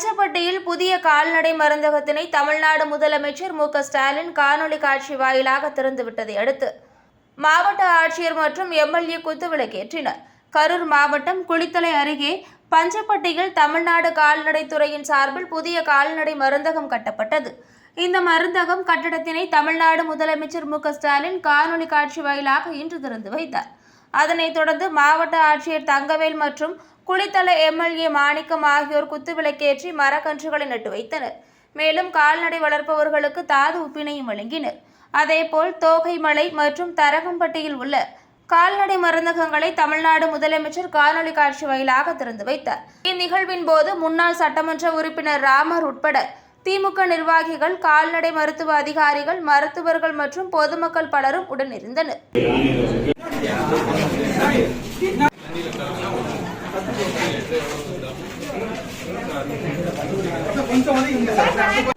பஞ்சப்பட்டியில் புதிய கால்நடை மருந்தகத்தினை தமிழ்நாடு முதலமைச்சர் மு ஸ்டாலின் காணொலி காட்சி வாயிலாக திறந்துவிட்டதை அடுத்து மாவட்ட ஆட்சியர் மற்றும் எம்எல்ஏ குத்துவிளக்கேற்றினர். கரூர் மாவட்டம் குளித்தலை அருகே பஞ்சப்பட்டியில் தமிழ்நாடு கால்நடைத்துறையின் சார்பில் புதிய கால்நடை மருந்தகம் கட்டப்பட்டது. இந்த மருந்தகம் கட்டடத்தினை தமிழ்நாடு முதலமைச்சர் மு ஸ்டாலின் காணொலி காட்சி வாயிலாக இன்று திறந்து வைத்தார். அதனைத் தொடர்ந்து மாவட்ட ஆட்சியர் தங்கவேல் மற்றும் குளித்தலை எம்எல்ஏ மாணிக்கம் ஆகியோர் குத்துவிளக்கேற்றி மரக்கன்றுகளை நட்டு வைத்தனர். மேலும் கால்நடை வளர்ப்பவர்களுக்கு தாது உப்பினையும் வழங்கினர். அதேபோல் தோகைமலை மற்றும் தரகம்பட்டியில் உள்ள கால்நடை மருந்தகங்களை தமிழ்நாடு முதலமைச்சர் காணொலி காட்சி வாயிலாக திறந்து வைத்தார். இந்நிகழ்வின் போது முன்னாள் சட்டமன்ற உறுப்பினர் ராமர் உட்பட திமுக நிர்வாகிகள் கால்நடை மருத்துவ அதிகாரிகள் மருத்துவர்கள் மற்றும் பொதுமக்கள் பலரும் உடனிருந்தனர். కొంచెం